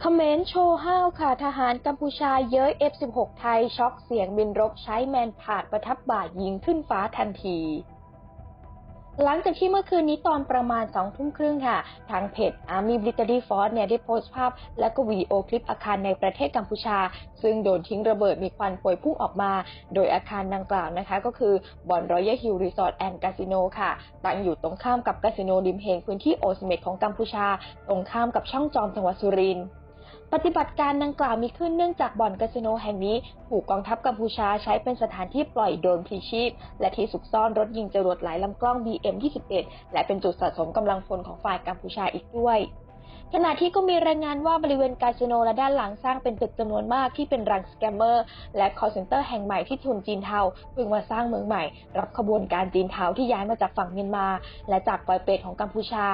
เขมรโชว์ห้าวค่ะทหารกัมพูชาเย้ย F-16 ไทย ช็อกเสียงบินรบใช้แมนผาดประทับบ่ายิงขึ้นฟ้าทันที หลังจากที่เมื่อคืนนี้ตอนประมาณสองทุ่มครึ่งค่ะ ทางเพจ Army Military Force เนี่ยได้โพสต์ภาพ และก็วิดีโอคลิปอาคารในประเทศกัมพูชา ซึ่งโดนทิ้งระเบิดมีควันพวยพุ่งออกมา โดยอาคารดังกล่าวนะคะ ก็คือบอนรอยฮิลรีสอร์ทแอนด์คาสิโนค่ะ ตั้งอยู่ตรงข้ามกับคาสิโนริมเฮงพื้นที่โอสเมดของกัมพูชา ตรงข้ามกับช่องจอมจังหวัดสุรินทร์ ปฏิบัติการดังกล่าวมีขึ้นเนื่องจากบ่อนคาสิโนแห่งนี้ถูกกองทัพกัมพูชาใช้เป็นสถานที่ปล่อยโดรนพลีชีพ และที่ซุกซ่อนรถยิงจรวดหลายลำกล้อง BM-21 และเป็นจุดสะสมกำลังพลของฝ่ายกัมพูชาอีกด้วย ขณะที่ก็มีรายงานว่าบริเวณคาสิโนและด้านหลังสร้างเป็นตึกจำนวนมากที่เป็นรังสแกมเมอร์ และคอร์เซนเตอร์แห่งใหม่ที่ทุนจีนเทาเพิ่งมาสร้างเมืองใหม่ รับขบวนการจีนเทาที่ย้ายมาจากฝั่งเมียนมา และจากปอยเปตของกัมพูชา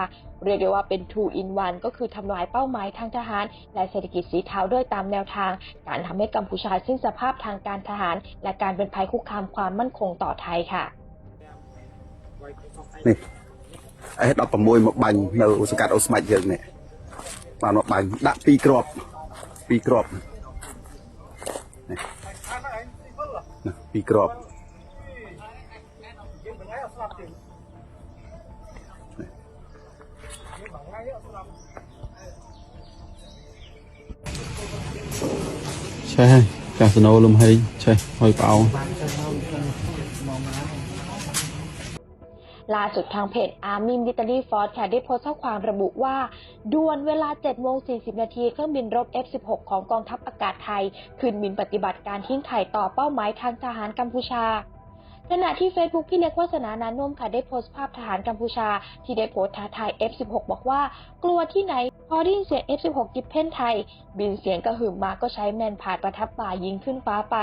เรียกได้ว่าเป็นทูอินวันก็คือทำลายเป้าหมายทางทหาร และเศรษฐกิจสีเทาด้วยตามแนวทาง การทำให้กัมพูชาสิ้นสภาพทางการทหาร และการเป็นภัยคุกคามความมั่นคงต่อไทยค่ะนี่ไอ้ดอกประมวยมาบังในอุสกัดอุสมัยเยอะเนี่ย ปานออกใบดักปีกรอบปีกรอบปีกรอบใช่กาสโนลมให้ใช่หอยเปล่าล่าสุดทางเพจ Army Military Force ค่ะได้โพสต์ข้อความระบุว่า ด่วนเวลา7โมง40 นาทีเครื่องบินรบ F-16 ของกองทัพอากาศไทยขึ้นบินปฏิบัติการทิ้งไข่ต่อเป้าหมายทางทหารกัมพูชาขณะที่ Facebook พี่เล็กวัสนานานุ่มค่ะได้โพสต์ภาพทหารกัมพูชา ที่ได้โพสต์ท้าทาย F16 บอกว่า กลัวที่ไหน พอได้ยินเสียง F16 ยิบเพ่นไทย บินเสียงกระหึ่มมาก็ใช้แมนผาดประทับบ่ายิงขึ้นฟ้าไป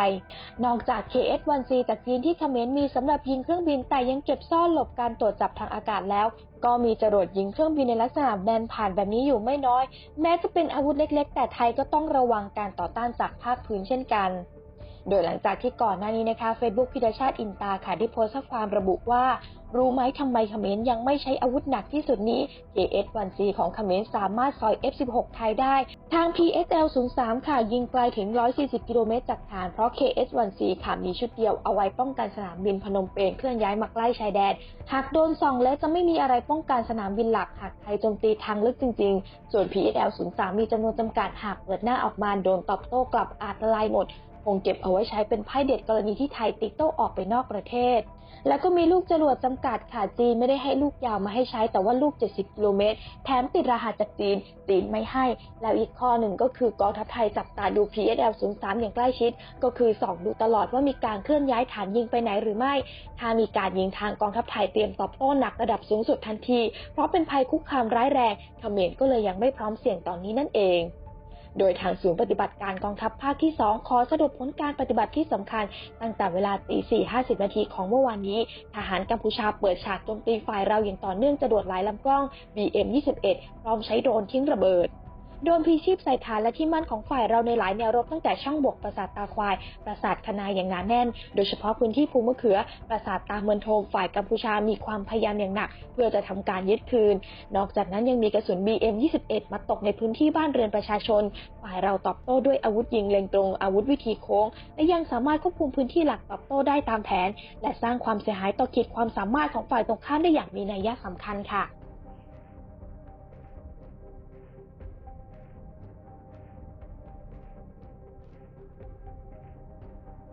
นอกจาก KS-1C จากจีนที่เขมรมีสำหรับยิงเครื่องบินแต่ยังเก็บซ่อนหลบการตรวจจับทางอากาศแล้ว ก็มีจรวดยิงเครื่องบินในลักษณะแมนผ่านแบบนี้อยู่ไม่น้อย แม้จะเป็นอาวุธเล็ก ๆ แต่ไทยก็ต้องระวังการต่อต้านจากภาคพื้นเช่นกัน โดยหลังจากที่ก่อนหน้านี้นะคะ Facebook พิดาชาติอินตาค่ะได้โพสต์ข้อความระบุว่า รู้ไหมทำไมเขมรยังไม่ใช้อาวุธหนักที่สุดนี้ KS-1C ของเขมรสามารถซอย F16 ไทยได้ ทาง PSL 03 ค่ะ ยิงไกลถึง 140 กิโลเมตรจากฐาน เพราะ KS-1C ค่ะมีชุดเดียวเอาไว้ป้องกันสนามบินพนมเปญเคลื่อนย้ายมาใกล้ชายแดน หากโดนส่องแล้วจะไม่มีอะไรป้องกันสนามบินหลักหากไทยโจมตีทางลึกจริง ๆ ส่วน PSL 03 มีจำนวนจำกัดหากเปิดหน้าออกมาโดนตอบโต้กลับอาจละลายหมดคงเก็บเอาไว้ใช้เป็นไพ่เด็ดกรณีที่ไทยติดโต้ออกไปนอกประเทศ แล้วก็มีลูกจรวดจำกัดค่ะจีนไม่ได้ให้ลูกยาวมาให้ใช้แต่ว่าลูก 70กิโลเมตรแถมติดรหัสจากจีนจีนไม่ให้ แล้วอีกข้อหนึ่งก็คือกองทัพไทยจับตาดู PSL 03อย่างใกล้ชิด ก็คือส่องดูตลอดว่ามีการเคลื่อนย้ายฐานยิงไปไหนหรือไม่ ถ้ามีการยิงทางกองทัพไทยเตรียมตอบโต้หนักระดับสูงสุดทันที เพราะเป็นภัยคุกคามร้ายแรงเขมรก็เลยยังไม่พร้อมเสี่ยงตอนนี้นั่นเอง โดยทางศูนย์ปฏิบัติการกองทัพภาคที่ 2 ขอสรุปผลการปฏิบัติที่สำคัญ ตั้งแต่เวลาตี4 50 นาทีของเมื่อวานนี้ ทหารกัมพูชาเปิดฉากโจมตีฝ่ายเราอย่างต่อเนื่องจรวดหลายลำกล้อง BM-21 พร้อมใช้โดรนทิ้งระเบิด โดนพีชีพใส่ฐานและที่มั่นของฝ่ายเราในหลายแนวรบตั้งแต่ช่องบกปราสาทตาควาย ปราสาทคณาอย่างหนาแน่น โดยเฉพาะพื้นที่ภูมะเขือ ปราสาทตาเมือนโทมฝ่ายกัมพูชามีความพยายามอย่างหนัก เพื่อจะทำการยึดคืน นอกจากนั้นยังมีกระสุน BM21 มาตกในพื้นที่บ้านเรือนประชาชน ฝ่ายเราตอบโต้ด้วยอาวุธยิงเล็งตรงอาวุธวิธีโค้ง และยังสามารถควบคุมพื้นที่หลักตอบโต้ได้ตามแผน และสร้างความเสียหายต่อขีดความสามารถของฝ่ายตรงข้ามได้อย่างมีนัยสำคัญค่ะ